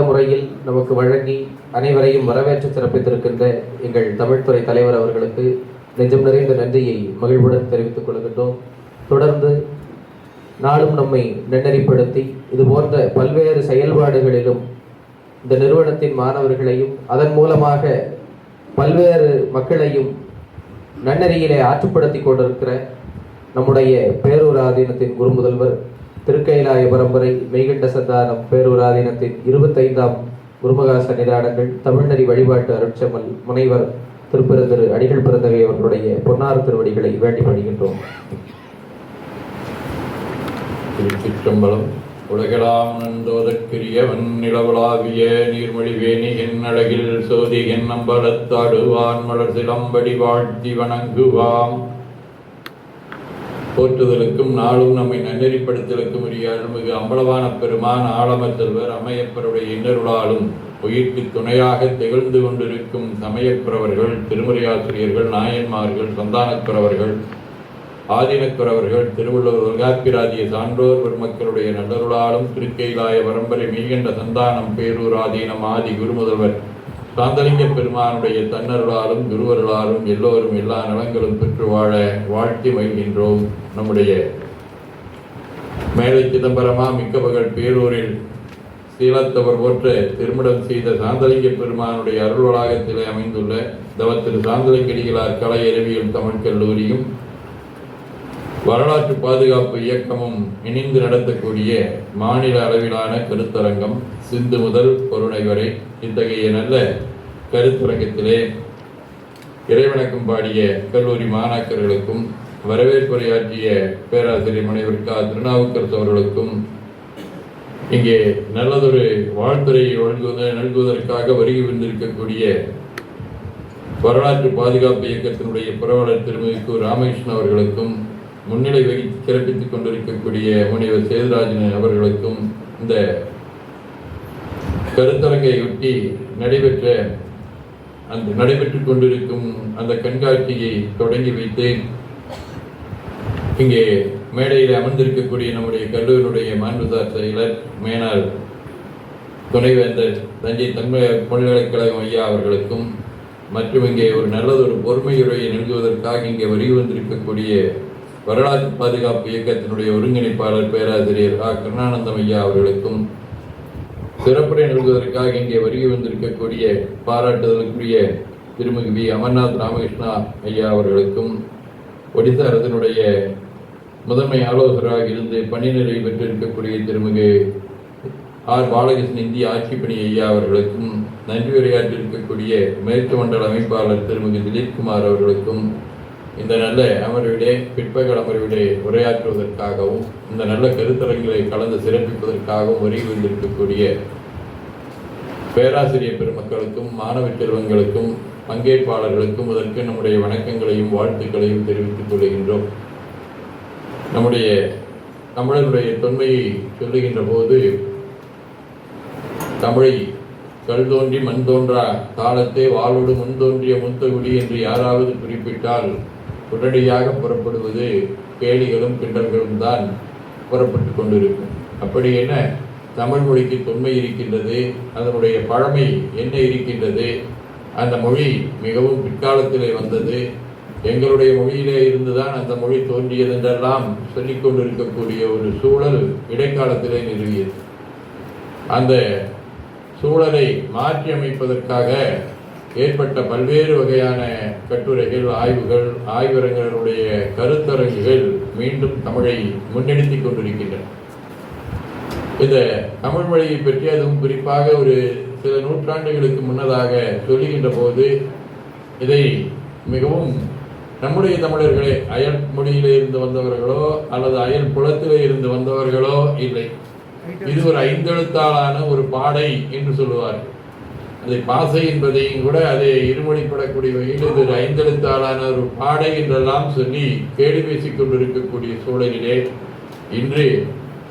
நல்ல முறையில் நமக்கு வழங்கி அனைவரையும் வரவேற்று சிறப்பித்திருக்கின்ற எங்கள் தமிழ்துறை தலைவர் அவர்களுக்கு நெஞ்சம் நிறைந்த நன்றியை மகிழ்வுடன் தெரிவித்துக் கொள்கின்றோம். தொடர்ந்து நாளும் நம்மை நன்னறிப்படுத்தி இது போன்ற பல்வேறு செயல்பாடுகளிலும் இந்த நிறுவனத்தின் மாணவர்களையும் அதன் மூலமாக பல்வேறு மக்களையும் நன்னெறியிலே ஆற்றுப்படுத்தி கொண்டிருக்கிற நம்முடைய பேரூராதீனத்தின் குரு முதல்வர் திருக்கைலாய பரம்பரை மெய்கண்ட சந்தானம் பேரூராதீனத்தின் இருபத்தைந்தாம் குருமகா சன்னிதானங்கள் தமிழ்நெறி வழிபாட்டு அருட்சமல் முனைவர் திருப்பெருந்திரு அடிகள் பிறந்தகை அவர்களுடைய பொன்னார் திருவடிகளை வேண்டி படுகின்றோம் திருச்சிற்றம்பலம் உலகெலாம் நந்தோதற்கிரியவன் நிலவலாவிய நீர்மொழிவேணி என் அழகில் சோதி என் நம்பலத்தாடுவான் மலர் சிலம்படி வாழ்த்தி வணங்குவான் போற்றுதலுக்கும் நாளும் நம்மை நன்னெறிப்படுத்தலுக்கும் உரிய அருள்மிகு அம்பலவான பெருமான் ஆலமர் செல்வர் அமையப்பருடைய இன்னருளாலும் உயிர்க்கு துணையாக திகழ்ந்து கொண்டிருக்கும் சமயக்குறவர்கள் திருமுறையாசிரியர்கள் நாயன்மார்கள் சந்தானக்குறவர்கள் ஆதினக்குறவர்கள் திருவள்ளுவர் தொல்காப்பிராதிய சான்றோர் பெருமக்களுடைய நல்லருளாலும் திருக்கைலாய பரம்பரை மீகண்ட சந்தானம் பேரூர் ஆதீனம் ஆதி குருமுதல்வர் சாந்தலிங்க பெருமானுடைய தன்னருளாலும் குருவருளாலும் எல்லோரும் எல்லா நலங்களும் பெற்று வாழ வாழ்த்தி மகிழ்கின்றோம். நம்முடைய மேலை சிதம்பரமா மிக்க பகல் பேரூரில் சீலத்தவர் போற்ற திருமணம் செய்த சாந்தலிங்க பெருமானுடைய அருள் வளாகத்திலே அமைந்துள்ள தவத்திரு சாந்தலிங்கடிகளார் கலை அறிவியல் தமிழ் கல்லூரியும் வரலாற்று பாதுகாப்பு இயக்கமும் இணைந்து நடத்தக்கூடிய மாநில அளவிலான கருத்தரங்கம். சிந்து முதல் பொருணை வரை இத்தகைய நல்ல கருத்துரங்கத்திலே இறைவணக்கம் பாடிய கல்லூரி மாணாக்கர்களுக்கும் வரவேற்புரையாற்றிய பேராசிரியர் முனைவர் கா திருநாவுக்கரசு அவர்களுக்கும் இங்கே நல்லதொரு வாழ்த்துறையை வழங்குவத நல்குவதற்காக வருகை வந்திருக்கக்கூடிய வரலாற்று பாதுகாப்பு இயக்கத்தினுடைய புறவாளர் திருமிகு ராமகிருஷ்ணன் அவர்களுக்கும் முன்னிலை வகித்து சிறப்பித்துக் கொண்டிருக்கக்கூடிய முனைவர் சேதுராஜன் அவர்களுக்கும் இந்த கருத்தரங்கையொட்டி நடைபெற்ற அந்த நடைபெற்றுக் கொண்டிருக்கும் அந்த கண்காட்சியை தொடங்கி வைத்து இங்கே மேடையில் அமர்ந்திருக்கக்கூடிய நம்முடைய கல்லூரியுடைய மாண்புதார் செயலர் மேனார் துணைவேந்தர் தஞ்சை தமிழக பல்கலைக்கழகம் ஐயா அவர்களுக்கும் மற்றும் இங்கே ஒரு நல்லதொரு பொறுமையுரையை நல்குவதற்காக இங்கே வருகை வந்திருக்கக்கூடிய வரலாற்று பாதுகாப்பு இயக்கத்தினுடைய ஒருங்கிணைப்பாளர் பேராசிரியர் ஆ. கருணானந்தம் ஐயா அவர்களுக்கும் சிறப்புரை நல்குவதற்காக இங்கே வருகை வந்திருக்கக்கூடிய பாராட்டுதலுக்குரிய திருமிகு வி. அமர்நாத் ராமகிருஷ்ணா ஐயா அவர்களுக்கும் ஒடிசா அரசனுடைய முதன்மை ஆலோசகராக இருந்து பணி நிறைவு பெற்றிருக்கக்கூடிய திருமிகு ஆர். பாலகிருஷ்ணன் இந்திய ஆட்சிப்பணி ஐயா அவர்களுக்கும் நன்றி உரையாற்றிருக்கக்கூடிய மேற்கு மண்டல அமைப்பாளர் திருமிகு திலீப்குமார் அவர்களுக்கும் இந்த நல்ல அமர்விலே பிற்பகல் அமர்விலே உரையாற்றுவதற்காகவும் இந்த நல்ல கருத்தரங்களை கலந்து சிறப்பிப்பதற்காகவும் வருகை வந்திருக்கக்கூடிய பேராசிரியர் பெருமக்களுக்கும் மாணவ செல்வங்களுக்கும் பங்கேற்பாளர்களுக்கும் அதற்கு நம்முடைய வணக்கங்களையும் வாழ்த்துக்களையும் தெரிவித்துக் கொள்கின்றோம். நம்முடைய தமிழருடைய தொன்மையை சொல்லுகின்ற போது தமிழை கல் தோன்றி மண் தோன்றா காலத்தே வாளோடு முன் தோன்றிய முத்தகுடி என்று யாராவது குறிப்பிட்டால் உடனடியாக புறப்படுவது கேலிகளும் கிண்டல்களும் தான் புறப்பட்டு கொண்டிருக்கும். அப்படி என்ன தமிழ் மொழிக்கு தொன்மை இருக்கின்றது அதனுடைய பழமை என்ன இருக்கின்றது அந்த மொழி மிகவும் பிற்காலத்திலே வந்தது. எங்களுடைய மொழியிலே இருந்துதான் அந்த மொழி தோன்றியது என்றெல்லாம் சொல்லிக் கொண்டிருக்கக்கூடிய ஒரு சூழல் இடைக்காலத்திலே நிறுவியது. அந்த சூழலை மாற்றி அமைப்பதற்காக ஏற்பட்ட பல்வேறு வகையான கட்டுரைகள் ஆய்வுகள் ஆய்வரங்களுடைய கருத்தரங்குகள் மீண்டும் தமிழை முன்னெடுத்திக் கொண்டிருக்கின்றன. இந்த தமிழ் மொழியை பற்றி அதுவும் குறிப்பாக ஒரு சில நூற்றாண்டுகளுக்கு முன்னதாக சொல்லுகின்ற போது இதை மிகவும் நம்முடைய தமிழர்களே அயல் மொழியிலே இருந்து வந்தவர்களோ அல்லது அயல் புலத்திலே இருந்து வந்தவர்களோ இல்லை. இது ஒரு ஐந்தெழுத்தாளான ஒரு பாடை என்று சொல்லுவார்கள். அதை பாசை என்பதையும் கூட அதை இருமொழிப்படக்கூடிய வகையில் இது ஒரு ஐந்தெழுத்தாளான ஒரு பாடை என்றெல்லாம் சொல்லி கேலி பேசிக் கொண்டிருக்கக்கூடிய சூழலிலே இன்று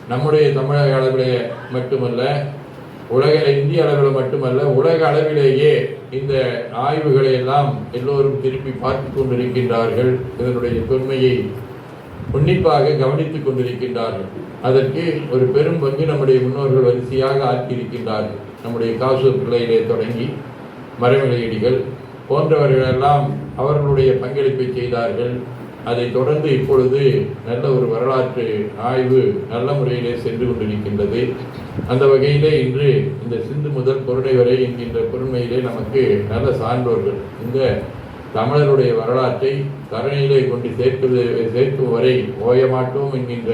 நம்முடைய தமிழக அளவிலே மட்டுமல்ல உலக இந்திய அளவில் மட்டுமல்ல உலக அளவிலேயே இந்த ஆய்வுகளை எல்லாம் எல்லோரும் திருப்பி பார்த்து கொண்டிருக்கின்றார்கள். இதனுடைய தொன்மையை உன்னிப்பாக கவனித்துக் கொண்டிருக்கின்றார்கள். அதற்கு ஒரு பெரும் பங்கு நம்முடைய முன்னோர்கள் வரிசையாக ஆக்கியிருக்கின்றார்கள் நம்முடைய காசு பிள்ளையிலே தொடங்கி மரமிலையடிகள் போன்றவர்களெல்லாம் அவர்களுடைய பங்களிப்பை செய்தார்கள். அதைத் தொடர்ந்து இப்பொழுது நல்ல ஒரு வரலாற்று ஆய்வு நல்ல முறையிலே சென்று கொண்டிருக்கின்றது. அந்த வகையிலே இன்று இந்த சிந்து முதல் பொருளை வரை என்கின்ற பொருண்மையிலே நமக்கு நல்ல சான்றோர்கள் இந்த தமிழருடைய வரலாற்றை தரணியிலே கொண்டு சேர்ப்பது சேர்க்கும் வரை ஓயமாட்டோம் என்கின்ற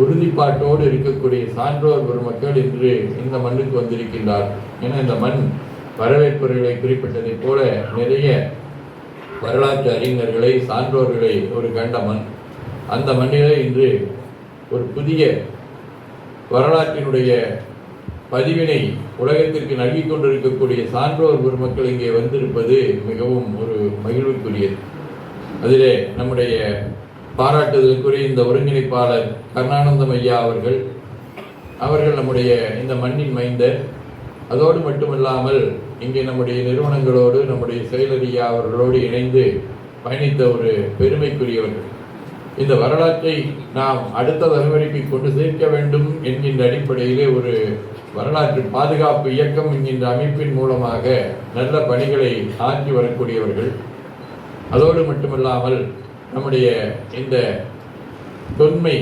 உறுதிப்பாட்டோடு இருக்கக்கூடிய சான்றோர் பெருமக்கள் இன்று இந்த மண்ணுக்கு வந்திருக்கின்றார். என இந்த மண் வரவேற்புகளை குறிப்பிட்டதைப் போல நிறைய வரலாற்று அறிஞர்களை சான்றோர்களை ஒரு கண்ட மண். அந்த மண்ணிலே இன்று ஒரு புதிய வரலாற்றினுடைய பதிவினை உலகத்திற்கு நல்கிக் கொண்டிருக்கக்கூடிய சான்றோர் பெருமக்கள் இங்கே வந்திருப்பது மிகவும் ஒரு மகிழ்வுக்குரியது. அதிலே நம்முடைய பாராட்டுதலுக்குரிய இந்த ஒருங்கிணைப்பாளர் கருணானந்தம் ஐயா அவர்கள் அவர்கள் நம்முடைய இந்த மண்ணின் மைந்தர். அதோடு மட்டுமல்லாமல் இங்கே நம்முடைய நிறுவனங்களோடு நம்முடைய செயலறியா அவர்களோடு இணைந்து பயணித்த ஒரு பெருமைக்குரியவர்கள். இந்த வரலாற்றை நாம் அடுத்த தலைமுறைக்கு கொண்டு சேர்க்க வேண்டும் என்கின்ற அடிப்படையிலே ஒரு வரலாற்று பாதுகாப்பு இயக்கம் என்கின்ற அமைப்பின் மூலமாக நல்ல பணிகளை ஆற்றி வரக்கூடியவர்கள். அதோடு மட்டுமல்லாமல் நம்முடைய இந்த தொன்மை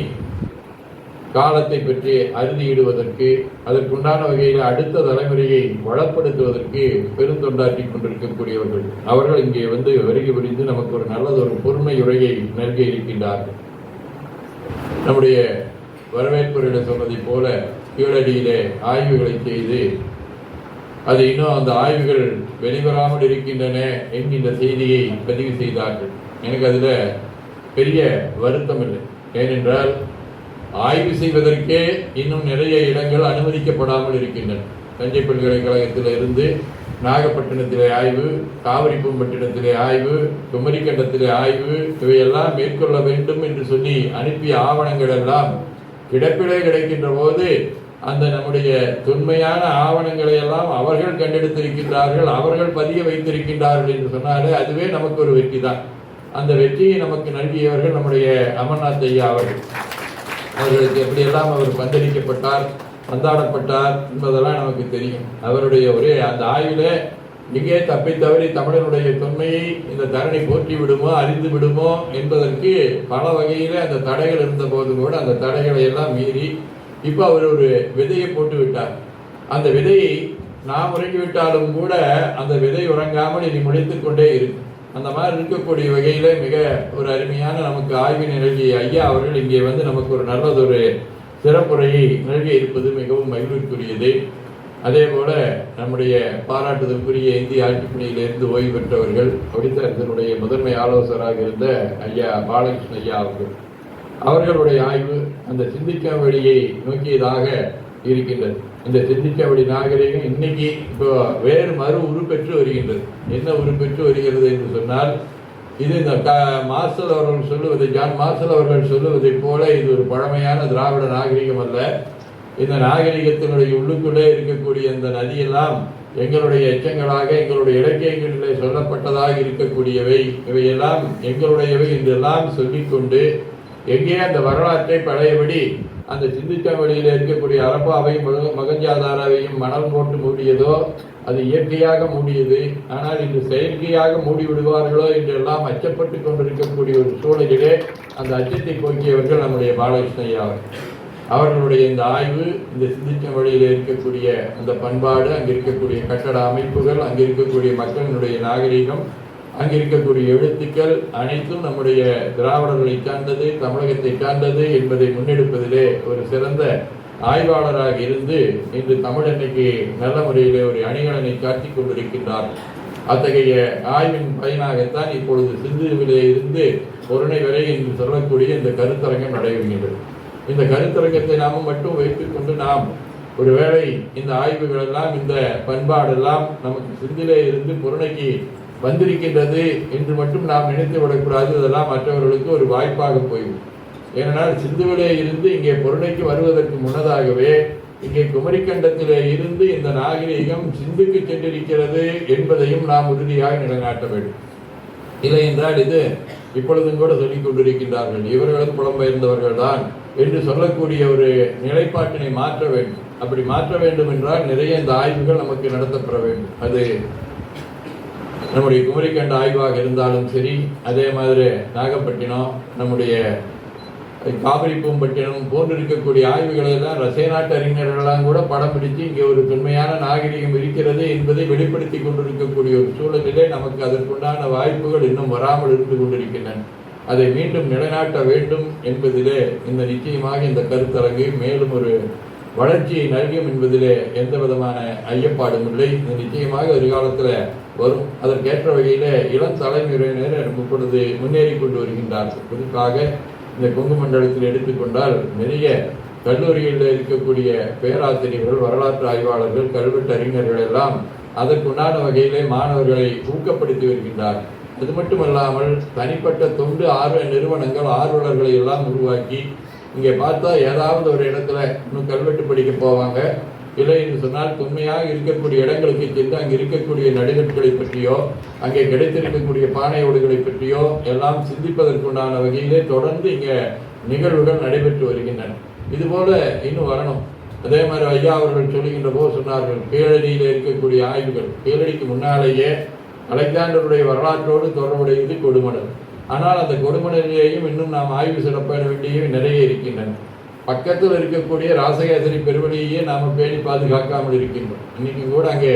காலத்தை பற்றி அறுதியிடுவதற்கு அதற்குண்டான வகையில் அடுத்த தலைமுறையை வளப்படுத்துவதற்கு பெருந்தொண்டாற்றி கொண்டிருக்கக்கூடியவர்கள். அவர்கள் இங்கே வந்து வருகை புரிந்து நமக்கு ஒரு நல்லதொரு பொறுமை உரையை நல்க இருக்கின்றார்கள். நம்முடைய வரவேற்புரையில் சொன்னதைப் போல கீழடியிலே ஆய்வுகளை செய்து அது இன்னும் அந்த ஆய்வுகள் வெளிவராமல் இருக்கின்றன என்கின்ற செய்தியை பதிவு செய்தார்கள். எனக்கு அதில் பெரிய வருத்தம் இல்லை. ஏனென்றால் ஆய்வு செய்வதற்கே இன்னும் நிறைய இடங்கள் அனுமதிக்கப்படாமல் இருக்கின்றன. தஞ்சை பல்கலைக்கழகத்தில் இருந்து நாகப்பட்டினத்திலே ஆய்வு காவிரிப்பூம்பட்டினத்திலே ஆய்வு குமரிக்கண்டத்திலே ஆய்வு இவையெல்லாம் மேற்கொள்ள வேண்டும் என்று சொல்லி அனுப்பிய ஆவணங்கள் எல்லாம் கிடப்பிலே கிடைக்கின்ற போது அந்த நம்முடைய தொன்மையான ஆவணங்களை எல்லாம் அவர்கள் கண்டெடுத்திருக்கின்றார்கள் அவர்கள் பதிய வைத்திருக்கின்றார்கள் என்று சொன்னாலே அதுவே நமக்கு ஒரு வெற்றி தான் அந்த வெற்றியை நமக்கு நல்கியவர்கள் நம்முடைய அமர்நாத் ஐயா அவர்கள். அவர்களுக்கு எப்படியெல்லாம் அவர் பந்தளிக்கப்பட்டார் பந்தாடப்பட்டார் என்பதெல்லாம் நமக்கு தெரியும். அவருடைய ஒரே அந்த ஆய்வில் எங்கே தப்பி தவறி தமிழனுடைய தொன்மையை இந்த தரணி போற்றி விடுமோ அறிந்து விடுமோ என்பதற்கு பல வகையில் அந்த தடைகள் இருந்த போது கூட அந்த தடைகளை எல்லாம் மீறி இப்போ அவர் ஒரு விதையை போட்டு விட்டார். அந்த விதையை நாம் உறங்கிவிட்டாலும் கூட அந்த விதை உறங்காமல் இனி முளைத்துக் கொண்டே இருக்கும். அந்த மாதிரி இருக்கக்கூடிய வகையில் மிக ஒரு அருமையான நமக்கு ஆய்வு நல்கிய ஐயா அவர்கள் இங்கே வந்து நமக்கு ஒரு நல்லதொரு சிறப்புரையை நிகழ்ச்சி இருப்பது மிகவும் மகிழ்வுக்குரியது அதே போல நம்முடைய பாராட்டுதற்குரிய இந்திய ஆட்சிப்பணியிலிருந்து ஓய்வு பெற்றவர்கள் ஒடிசாரத்தினுடைய முதன்மை ஆலோசகராக இருந்த ஐயா பாலகிருஷ்ண ஐயா அவர்கள். அவர்களுடைய ஆய்வு அந்த சிந்திக்க வழியை நோக்கியதாக இருக்கின்றது. இந்த சிந்திக்க வழி நாகரிகம் இன்னைக்கு இப்போ வேறு மறு உருப்பெற்று வருகின்றது. என்ன உருப்பெற்று வருகிறது என்று சொன்னால் இது இந்த க மார்சல் அவர்கள் சொல்லுவதை ஜான் மார்சல் அவர்கள் சொல்லுவதைப் போல இது ஒரு பழமையான திராவிட நாகரிகம் அல்ல. இந்த நாகரிகத்தினுடைய உள்ளுக்குள்ளே இருக்கக்கூடிய இந்த நதியெல்லாம் எங்களுடைய எச்சங்களாக எங்களுடைய இலக்கியங்களிலே சொல்லப்பட்டதாக இருக்கக்கூடியவை. இவையெல்லாம் எங்களுடையவை என்றெல்லாம் சொல்லிக்கொண்டு எங்கே அந்த வரலாற்றை பழையபடி அந்த சிந்திச்சவழியில் இருக்கக்கூடிய அரப்பாவையும் மக- மகஞ்சாதாராவையும் மணல் போட்டு மூடியதோ அது இயற்கையாக மூடியது ஆனால் இன்று செயற்கையாக மூடி விடுவார்களோ என்றெல்லாம் அச்சப்பட்டு கொண்டிருக்கக்கூடிய ஒரு சூழலிலே அந்த அச்சத்தை போக்கியவர்கள் நம்முடைய பாலகிருஷ்ணய்யா அவர்கள். அவர்களுடைய இந்த ஆய்வு இந்த சிந்திச்ச வழியில் இருக்கக்கூடிய அந்த பண்பாடு அங்கே இருக்கக்கூடிய கட்டட அமைப்புகள் அங்கே இருக்கக்கூடிய மக்களினுடைய நாகரீகம் அங்கே இருக்கக்கூடிய எழுத்துக்கள் அனைத்தும் நம்முடைய திராவிடர்களை சார்ந்தது தமிழகத்தை சார்ந்தது என்பதை முன்னெடுப்பதிலே ஒரு சிறந்த ஆய்வாளராக இருந்து இன்று தமிழன்னைக்கு நல்ல முறையிலே ஒரு அணிகலனை காட்டிக் கொண்டிருக்கின்றார். அத்தகைய ஆய்வின் பயனாகத்தான் இப்பொழுது சிந்துவிலே இருந்து பொருணை வரை என்று சொல்லக்கூடிய இந்த கருத்தரங்கம் நடைபெறுகின்றது இந்த கருத்தரங்கத்தை நாம் மட்டும் வைத்துக் கொண்டு நாம் ஒருவேளை இந்த ஆய்வுகள் எல்லாம் இந்த பண்பாடெல்லாம் நமக்கு சிந்திலே இருந்து பொருணைக்கு வந்திருக்கின்றது என்று மட்டும் நாம் நினைத்து விடக்கூடாது. இதெல்லாம் மற்றவர்களுக்கு ஒரு வாய்ப்பாக போய்விடும். ஏனென்றால் சிந்துவிலே இருந்து இங்கே பொருளைக்கு வருவதற்கு முன்னதாகவே இங்கே குமரிக்கண்டத்திலே இருந்து இந்த நாகரீகம் சிந்துக்கு சென்றிருக்கிறது என்பதையும் நாம் உறுதியாக நிலைநாட்ட வேண்டும். இல்லை என்றால் இது இப்பொழுதும் கூட சொல்லிக் கொண்டிருக்கின்றார்கள். இவர்களும் புலம்பெயர்ந்தவர்கள் தான் என்று சொல்லக்கூடிய ஒரு நிலைப்பாட்டினை மாற்ற வேண்டும். அப்படி மாற்ற வேண்டும் என்றால் நிறைய இந்த ஆய்வுகள் நமக்கு நடத்தப்பட வேண்டும். அது நம்முடைய குமரிக்கண்ட ஆய்வாக இருந்தாலும் சரி அதே மாதிரி நாகப்பட்டினம் நம்முடைய காவிரி பூம்பட்டினம் போன்று இருக்கக்கூடிய ஆய்வுகளை எல்லாம் ரசே நாட்டு அறிஞர்களெல்லாம் கூட படம் பிடித்து இங்கே ஒரு தொன்மையான நாகரிகம் இருக்கிறது என்பதை வெளிப்படுத்தி கொண்டிருக்கக்கூடிய ஒரு சூழலிலே நமக்கு அதற்குண்டான வாய்ப்புகள் இன்னும் வராமல் இருந்து கொண்டிருக்கின்றன. அதை மீண்டும் நிலைநாட்ட வேண்டும் என்பதிலே இந்த நிச்சயமாக இந்த கருத்தரங்கு மேலும் ஒரு வளர்ச்சியை நல்கும் என்பதிலே எந்த விதமான ஐயப்பாடும் இல்லை. இது நிச்சயமாக எதிர்காலத்தில் வரும். அதற்கேற்ற வகையில் இளம் தலைமுறையினர் இப்பொழுது முன்னேறி கொண்டு வருகின்றார்கள் குறிப்பாக இந்த கொங்கு மண்டலத்தில் எடுத்துக்கொண்டால் நிறைய கல்லூரிகளில் இருக்கக்கூடிய பேராசிரியர்கள் வரலாற்று ஆய்வாளர்கள் கல்வெட்டு அறிஞர்கள் எல்லாம் அதற்குண்டான வகையிலே மாணவர்களை ஊக்கப்படுத்தி வருகின்றார். அது மட்டுமல்லாமல் தனிப்பட்ட தொண்டு ஆர்வ நிறுவனங்கள் ஆர்வலர்களை எல்லாம் உருவாக்கி இங்கே பார்த்தா ஏதாவது ஒரு இடத்துல இன்னும் கல்வெட்டு படிக்க போவாங்க. இல்லை என்று சொன்னால் தொன்மையாக இருக்கக்கூடிய இடங்களுக்கு சென்று அங்கே இருக்கக்கூடிய நடுகட்களை பற்றியோ அங்கே கிடைத்திருக்கக்கூடிய பானை ஓடுகளை பற்றியோ எல்லாம் சிந்திப்பதற்குண்டான வகையிலே தொடர்ந்து இங்கே நிகழ்வுகள் நடைபெற்று வருகின்றன. இதுபோல இன்னும் வரணும். அதே மாதிரி ஐயா அவர்கள் சொல்லுகின்ற போது சொன்னார்கள் கீழடியில் இருக்கக்கூடிய ஆய்வுகள் கீழடிக்கு முன்னாலேயே அலெக்சாண்டருடைய வரலாற்றோடு தொடர்புடையது கொடுமணல் ஆனால் அந்த கொடுமணலையையும் இன்னும் நாம் ஆய்வு சிறப்பிட வேண்டிய நிறைய இருக்கின்றன. பக்கத்தில் இருக்கக்கூடிய ராசகேசரி பெருவழியையே நாம் பேணி பாதுகாக்காமல் இருக்கின்றோம். இன்னைக்கு கூட அங்கே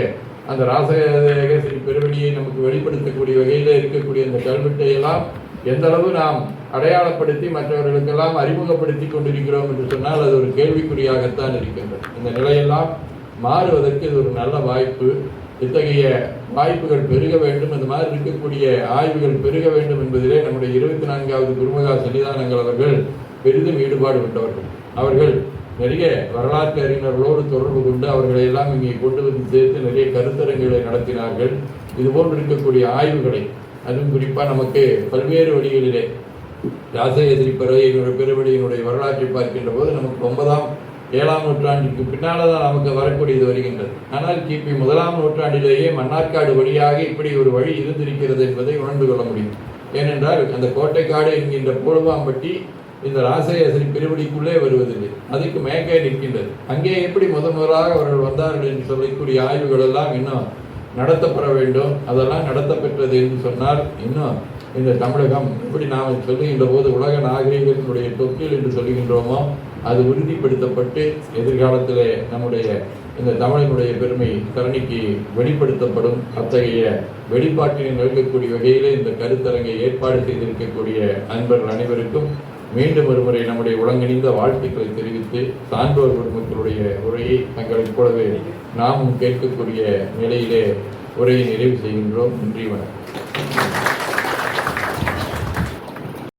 அந்த ராசகேசரி பெருவழியை நமக்கு வெளிப்படுத்தக்கூடிய வகையில் இருக்கக்கூடிய அந்த கல்வெட்டையெல்லாம் எந்தளவு எந்த அளவு நாம் அடையாளப்படுத்தி மற்றவர்களுக்கெல்லாம் அறிமுகப்படுத்தி கொண்டிருக்கிறோம் என்று சொன்னால் அது ஒரு கேள்விக்குறியாகத்தான் இருக்கின்றது. இந்த நிலையெல்லாம் மாறுவதற்கு இது ஒரு நல்ல வாய்ப்பு. இத்தகைய வாய்ப்புகள் பெருக வேண்டும். இந்த மாதிரி இருக்கக்கூடிய ஆய்வுகள் பெருக வேண்டும் என்பதிலே நம்முடைய இருபத்தி நான்காவது குருமகா சன்னிதானங்கள் அவர்கள் பெரிதும் ஈடுபாடு கொண்டவர்கள். அவர்கள் நிறைய வரலாற்று அறிஞர்களோடு தொடர்பு கொண்டு அவர்களை எல்லாம் இங்கே கொண்டு வந்து சேர்த்து நிறைய கருத்தரங்குகளை நடத்தினார்கள். இதுபோன்று இருக்கக்கூடிய ஆய்வுகளை அதுவும் குறிப்பாக நமக்கு பல்வேறு வழிகளிலே ராசகேசரி பறவையினுடைய பெருவழியினுடைய வரலாற்றை பார்க்கின்ற போது நமக்கு ஒன்பதாம் ஏழாம் நூற்றாண்டிற்கு பின்னால் தான் நமக்கு வரக்கூடியது வருகின்றது. ஆனால் கிபி முதலாம் நூற்றாண்டிலேயே மன்னார்காடு வழியாக இப்படி ஒரு வழி இருந்திருக்கிறது என்பதை உணர்ந்து கொள்ள முடியும். ஏனென்றால் அந்த கோட்டைக்காடு என்கின்ற போலுவாம்பட்டி இந்த ராசகேசரி பெருவடிக்குள்ளே வருவதில்லை. அதுக்கு மேற்கே நிற்கின்றது. அங்கே எப்படி முதன் முதலாக அவர்கள் வந்தார்கள் என்று சொல்லக்கூடிய ஆய்வுகள் எல்லாம் இன்னும் நடத்தப்பட வேண்டும். அதெல்லாம் நடத்தப்பெற்றது என்று சொன்னால் இன்னும் இந்த தமிழகம் எப்படி நாம் சொல்லுகின்ற போது உலக நாகரிகத்தினுடைய தொக்கில் என்று சொல்லுகின்றோமோ அது உறுதிப்படுத்தப்பட்டு எதிர்காலத்தில் நம்முடைய இந்த தமிழினுடைய பெருமை தரணிக்கு வெளிப்படுத்தப்படும். அத்தகைய வெளிப்பாட்டினை நல்கக்கூடிய வகையிலே இந்த கருத்தரங்கை ஏற்பாடு செய்திருக்கக்கூடிய அன்பர்கள் அனைவருக்கும் மீண்டும் ஒருமுறை நம்முடைய உலங்கிணைந்த வாழ்த்துக்களை தெரிவித்து சான்றோர் குடும்பத்தினுடைய உரையை தங்களைப் போலவே நாமும் கேட்கக்கூடிய நிலையிலே உரையை நிறைவு செய்கின்றோம். நன்றி வணக்கம்.